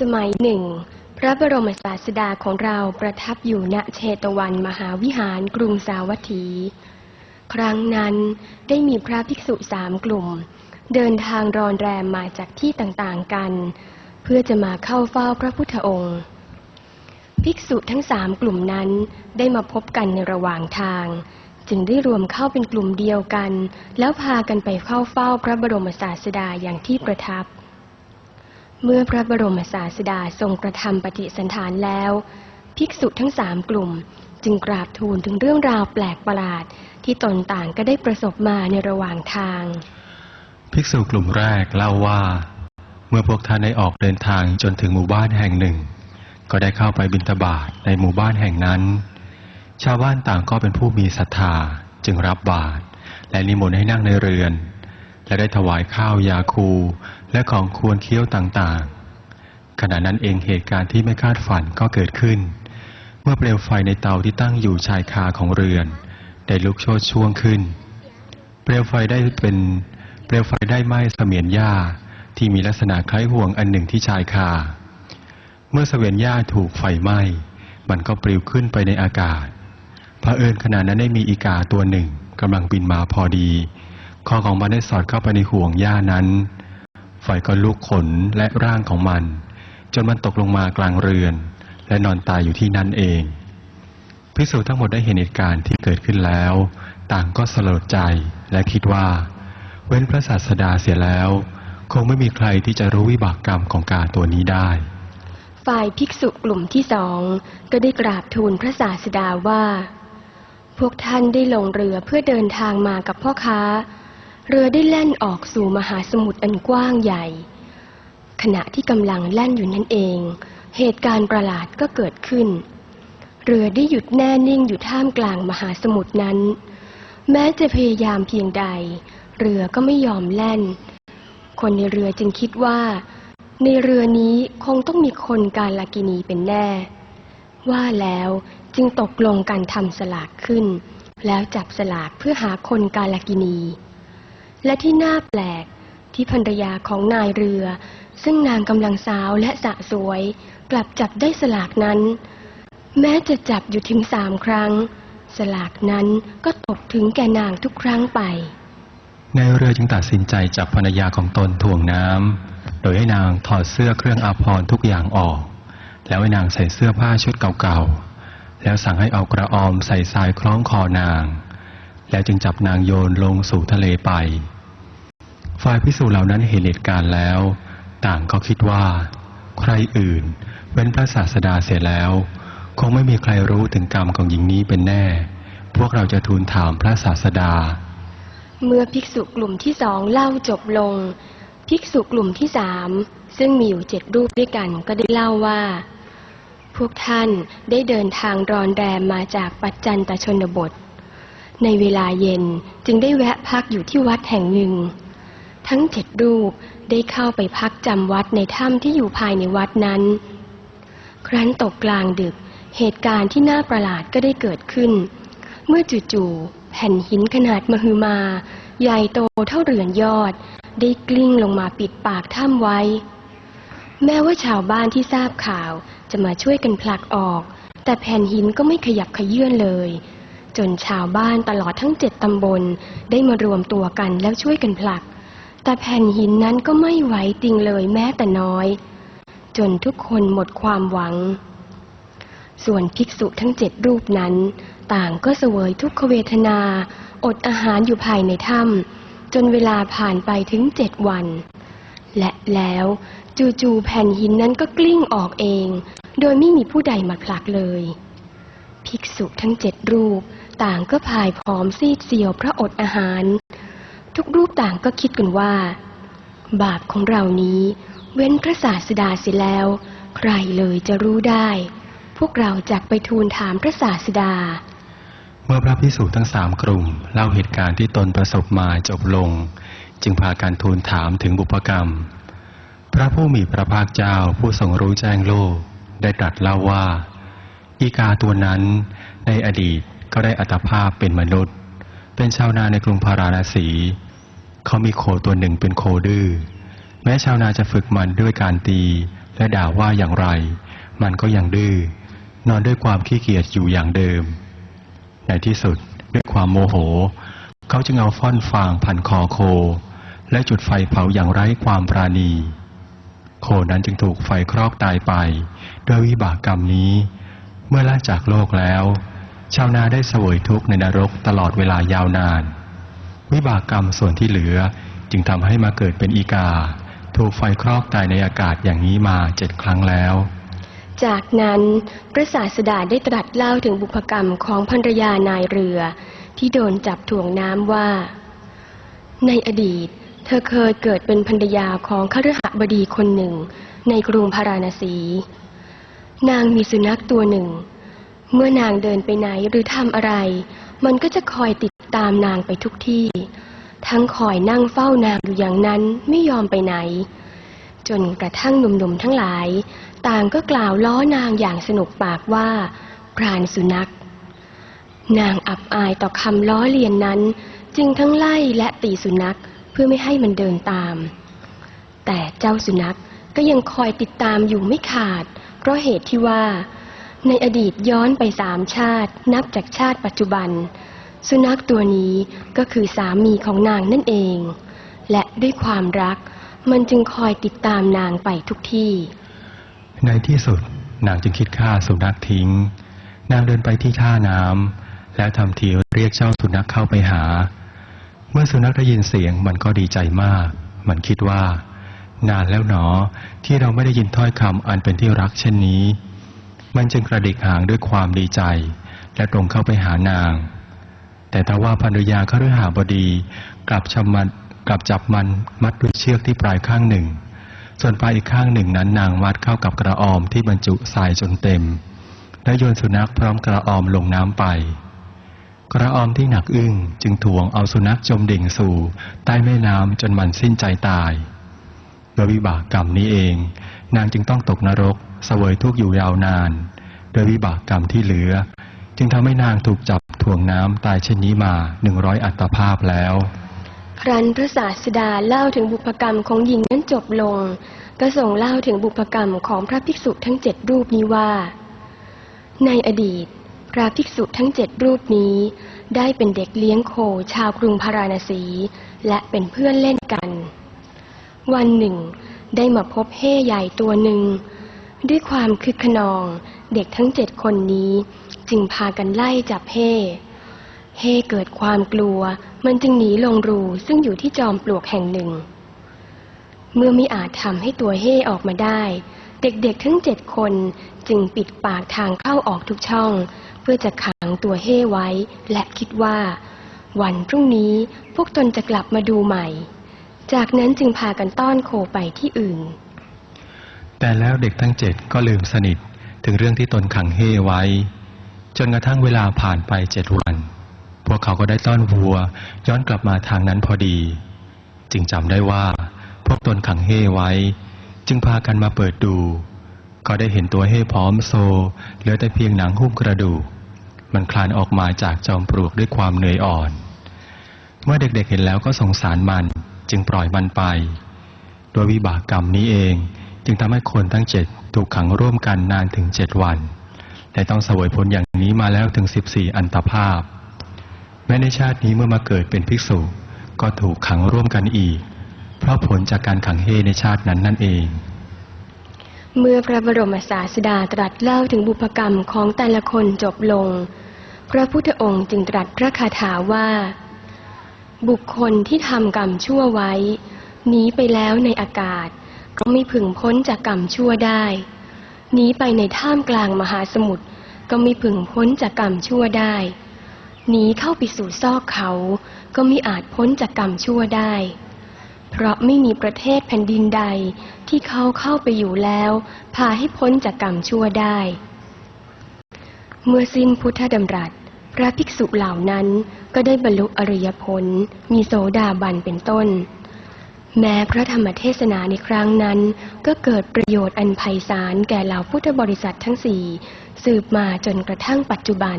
สมัยหนึ่ง พระบรมศาสดาของเราประทับอยู่ณเชตวันมหาวิหารกรุงสาวัตถี ครั้งนั้นได้มีพระภิกษุสามกลุ่ม เดินทางรอนแรมมาจากที่ต่างๆกัน เพื่อจะมาเข้าเฝ้าพระพุทธองค์ ภิกษุทั้งสามกลุ่มนั้นได้มาพบกันในระหว่างทาง จึงได้รวมเข้าเป็นกลุ่มเดียวกัน แล้วพากันไปเข้าเฝ้าพระบรมศาสดาอย่างที่ประทับ เมื่อพระบรมศาสดาทรงกระทำปฏิสันฐานแล้ว ภิกษุทั้งสามกลุ่ม จึงกราบทูลถึงเรื่องราวแปลกประหลาด ที่ตนต่างก็ได้ประสบมาในระหว่างทาง ภิกษุกลุ่มแรกเล่าว่า เมื่อพวกท่านได้ออกเดินทางจนถึงหมู่บ้านแห่งหนึ่ง ก็ได้เข้าไปบิณฑบาตในหมู่บ้านแห่งนั้น ชาวบ้านต่างก็เป็นผู้มีศรัทธาจึงรับบาตรและนิมนต์ให้นั่งในเรือน และได้ถวายข้าวยาคู และของควรเคี้ยวต่างๆ ขณะนั้นเองเหตุการณ์ที่ไม่คาดฝันก็เกิดขึ้น เมื่อเปลวไฟในเตาที่ตั้งอยู่ชายคาของเรือน ได้ลุกโชดช่วงขึ้น เปลวไฟได้เป็นเปลวไฟได้ไหม้เสมียนหญ้าที่มีลักษณะคล้ายห่วงอันหนึ่งที่ชายคา เมื่อเสวียนหญ้าถูกไฟไหม้ มันก็ปลิวขึ้นไปในอากาศเผอิญขณะนั้นได้มีอีกาตัวหนึ่งกำลังบินมาพอดี คอของมันได้สอดเข้าไปในห่วงหญ้านั้นไฟก็ลุกขนและร่างของมัน จนมันตกลงมากลางเรือน และนอนตายอยู่ที่นั่นเองพิสูจน์ทั้งหมดได้เห็นเหตุการณ์ที่เกิดขึ้นแล้ว ต่างก็สลดใจและคิดว่า เว้นพระศาสดาเสียแล้ว คงไม่มีใครที่จะรู้วิบากกรรมของกาตัวนี้ได้ ฝ่ายภิกษุกลุ่มที่สองก็ได้กราบทูลพระศาสดาว่า พวกท่านได้ลงเรือเพื่อเดินทางมากับพ่อค้า เรือได้แล่นออกสู่มหาสมุทรอันกว้างใหญ่ ขณะที่กำลังแล่นอยู่นั่นเอง เหตุการณ์ประหลาดก็เกิดขึ้น เรือได้หยุดแน่นิ่งอยู่ท่ามกลางมหาสมุทรนั้น แม้จะพยายามเพียงใด เรือก็ไม่ยอมแล่น คนในเรือจึงคิดว่า ในเรือนี้คงต้องมีคนกาลากินีเป็นแน่ ว่าแล้วจึงตกลงกันทำสลากขึ้น แล้วจับสลากเพื่อหาคนกาลากินี และที่น่าแปลกที่ภรรยาของนายเรือ ซึ่งนางกำลังสาวและสะสวย กลับจับได้สลากนั้น แม้จะจับอยู่ถึงสามครั้ง สลากนั้นก็ตกถึงแก่นางทุกครั้งไป นายเรือจึงตัดสินใจจับภรรยาของตนถ่วงน้ำโดยให้นางถอดเสื้อเครื่องอาภรณ์ทุกอย่างออก แล้วให้นางใส่เสื้อผ้าชุดเก่าๆ แล้วสั่งให้เอากระออมใส่ทรายคล้องคอนาง แล้วจึงจับนางโยนลงสู่ทะเลไป ฝ่ายพิสูจน์เหล่านั้นเห็นเหตุการณ์แล้ว ต่างก็คิดว่า ใครอื่นเว้นพระศาสดาเสียแล้ว คงไม่มีใครรู้ถึงกรรมของหญิงนี้เป็นแน่ พวกเราจะทูลถามพระศาสดา เมื่อภิกษุกลุ่มที่สองเล่าจบลง ภิกษุกลุ่มที่สามซึ่งมีอยู่เจ็ดรูปด้วยกันก็ได้เล่าว่า พวกท่านได้เดินทางรอนแรมมาจากปัจจันตชนบท ในเวลาเย็นจึงได้แวะพักอยู่ที่วัดแห่งหนึ่ง ทั้งเจ็ดรูปได้เข้าไปพักจำวัดในถ้ำที่อยู่ภายในวัดนั้น ครั้นตกกลางดึก เหตุการณ์ที่น่าประหลาดก็ได้เกิดขึ้น เมื่อจู่ๆแผ่นหินขนาดมหึมา ใหญ่โตเท่าเรือนยอด ได้กลิ้งลงมาปิดปากถ้ำไว้ แม้ว่าชาวบ้านที่ทราบข่าวจะมาช่วยกันผลักออก แต่แผ่นหินก็ไม่ขยับขยื่นเลยจนชาวบ้านตลอดทั้งเจ็ดตำบลได้มารวมตัวกันแล้วช่วยกันผลัก แต่แผ่นหินนั้นก็ไม่ไหวติงเลยแม้แต่น้อย จนทุกคนหมดความหวัง ส่วนภิกษุทั้งเจ็ดรูปนั้น ต่างก็เสวยทุกขเวทนา อดอาหารอยู่ภายในถ้ำจนเวลาผ่านไปถึงเจ็ดวัน และแล้วจู่ๆแผ่นหินนั้นก็กลิ้งออกเอง โดยไม่มีผู้ใดมาผลักเลย ภิกษุทั้งเจ็ดรูป ต่างก็พายผอมซีดเซียวเพราะอดอาหาร ทุกรูปต่างก็คิดกันว่า บาปของเรานี้ เว้นพระศาสดาเสียแล้ว ใครเลยจะรู้ได้ พวกเราจักไปทูลถามพระศาสดา เมื่อพระพิสูจน์ทั้งสามกลุ่มเล่าเหตุการณ์ที่ตนประสบมาจบลง จึงพากันทูลถามถึงบุพกรรม พระผู้มีพระภาคเจ้าผู้ทรงรู้แจ้งโลก ได้ตรัสเล่าว่า อีกาตัวนั้นในอดีตก็ได้อัตภาพเป็นมนุษย์ เป็นชาวนาในกรุงพาราณสี เขามีโคตัวหนึ่งเป็นโคดื้อ แม้ชาวนาจะฝึกมันด้วยการตี และด่าว่าอย่างไร มันก็ยังดื้อ นอนด้วยความขี้เกียจอยู่อย่างเดิม ในที่สุดด้วยความโมโห เขาจึงเอาฟ่อนฟางพันคอโค และจุดไฟเผาอย่างไร้ความปราณี โคนั้นจึงถูกไฟครอกตายไป ด้วยวิบากกรรมนี้ เมื่อละจากโลกแล้ว ชาวนาได้เสวยทุกข์ในนรกตลอดเวลายาวนาน วิบากกรรมส่วนที่เหลือจึงทำให้มาเกิดเป็นอีกา ถูกไฟครอกตายในอากาศอย่างนี้มาเจ็ดครั้งแล้ว จากนั้นพระศาสดาได้ตรัสเล่าถึงบุพกรรมของภรรยานายเรือ ที่โดนจับถ่วงน้ำว่า ในอดีต เธอเคยเกิดเป็นภรรยาของขรหบดีคนหนึ่ง ในกรุงพาราณสี นางมีสุนัขตัวหนึ่ง เมื่อนางเดินไปไหนหรือทำอะไร มันก็จะคอยติดตามนางไปทุกที่ ทั้งคอยนั่งเฝ้านางอยู่อย่างนั้นไม่ยอมไปไหน จนกระทั่งหนุ่มๆทั้งหลาย ต่างก็กล่าวล้อนางอย่างสนุกปากว่า พรานสุนัข นางอับอายต่อคำล้อเลียนนั้น จึงทั้งไล่และตีสุนัขเพื่อไม่ให้มันเดินตาม แต่เจ้าสุนัขก็ยังคอยติดตามอยู่ไม่ขาด เพราะเหตุที่ว่า ในอดีตย้อนไปสามชาติ นับจากชาติปัจจุบัน สุนัขตัวนี้ก็คือสามีของนางนั่นเอง และด้วยความรักมันจึงคอยติดตามนางไปทุกที่ ในที่สุดนางจึงคิดฆ่าสุนัขทิ้ง นางเดินไปที่ท่าน้ำแล้วทำทีเรียกเจ้าสุนัขเข้าไปหา เมื่อสุนัขได้ยินเสียงมันก็ดีใจมาก มันคิดว่า นานแล้วหนอที่เราไม่ได้ยินถ้อยคำอันเป็นที่รักเช่นนี้ มันจึงกระดิกหางด้วยความดีใจ และตรงเข้าไปหานาง แต่ถ้าว่าภรรยาคฤหาบดีกลับชำมันกลับจับมันมัดด้วยเชือกที่ปลายข้างหนึ่ง ส่วนปลายอีกข้างหนึ่งนั้นนางมัดเข้ากับกระออมที่บรรจุทรายจนเต็ม และโยนสุนัขพร้อมกระออมลงน้ำไป กระออมที่หนักอึ้งจึงถ่วงเอาสุนัขจมดิ่งสู่ ใต้แม่น้ำจนมันสิ้นใจตายโดยวิบากกรรมนี้เอง นางจึงต้องตกนรก สวยทุกข์อยู่ยาวนานโดยวิบากกรรมที่เหลือ จึงทำให้นางถูกจับถ่วงน้ำตายเช่นนี้มาหนึ่งร้อยอัตภาพแล้ว ครั้นพระศาสดาเล่าถึงบุพกรรมของหญิงนั้นจบลงก็ทรงเล่าถึงบุพกรรมของพระภิกษุทั้งเจ็ดรูปนี้ว่า ในอดีต พระภิกษุทั้งเจ็ดรูปนี้ ได้เป็นเด็กเลี้ยงโคชาวกรุงพาราณสี และเป็นเพื่อนเล่นกัน วันหนึ่ง ได้มาพบเฮ่ใหญ่ตัวหนึ่ง ด้วยความคึกขนอง เด็กทั้งเจ็ดคนนี้ จึงพากันไล่จับเฮ่เฮเกิดความกลัว มันจึงหนีลงรูซึ่งอยู่ที่จอมปลวกแห่งหนึ่ง เมื่อไม่อาจทำให้ตัวเฮออกมาได้ เด็กๆทั้งเจ็ดคนจึงปิดปากทางเข้าออกทุกช่อง เพื่อจะขังตัวเฮไว้ และคิดว่า วันพรุ่งนี้พวกตนจะกลับมาดูใหม่ จากนั้นจึงพากันต้อนโคไปที่อื่น แต่แล้วเด็กทั้งเจ็ดก็ลืมสนิทถึงเรื่องที่ตนขังเฮไว้ จนกระทั่งเวลาผ่านไปเจ็ดวัน พวกเขาก็ได้ต้อนวัว ย้อนกลับมาทางนั้นพอดี จึงจำได้ว่าพวกตนขังเฮไว้ จึงพากันมาเปิดดู ก็ได้เห็นตัวเฮพร้อมโซ เหลือแต่เพียงหนังหุ้มกระดูก มันคลานออกมาจากจอมปลวกด้วยความเหนื่อยอ่อน เมื่อเด็กๆเห็นแล้วก็สงสารมันจึงปล่อยมันไปโดยวิบากกรรมนี้เอง จึงทำให้คนทั้งเจ็ดถูกขังร่วมกันนานถึงเจ็ดวัน และต้องเสวยผลอย่างนี้มาแล้วถึงสิบสี่อันตภาพ แม้ในชาตินี้เมื่อมาเกิดเป็นภิกษุ ก็ถูกขังร่วมกันอีก เพราะผลจากการขังเฮในชาตินั้นนั่นเอง เมื่อพระบรมศาสดาตรัสเล่าถึงบุพกรรมของแต่ละคนจบลง พระพุทธองค์จึงตรัสพระคาถาว่า บุคคลที่ทำกรรมชั่วไว้หนีไปแล้วในอากาศ ก็ไม่พึงพ้นจากกรรมชั่วได้หนีไปในท่ามกลางมหาสมุทรก็ไม่พึงพ้นจากกรรมชั่วได้หนีเข้าไปสู่ซอกเขาก็ไม่อาจพ้นจากกรรมชั่วได้ เพราะไม่มีประเทศแผ่นดินใดที่เขาเข้าไปอยู่แล้ว พาให้พ้นจากกรรมชั่วได้ เมื่อสิ้นพุทธดำรัส พระภิกษุเหล่านั้นก็ได้บรรลุอริยผล มีโสดาบันเป็นต้น แม้พระธรรมเทศนาในครั้งนั้น ก็เกิดประโยชน์อันไพศาลแก่เหล่าพุทธบริษัททั้งสี่ สืบมาจนกระทั่งปัจจุบัน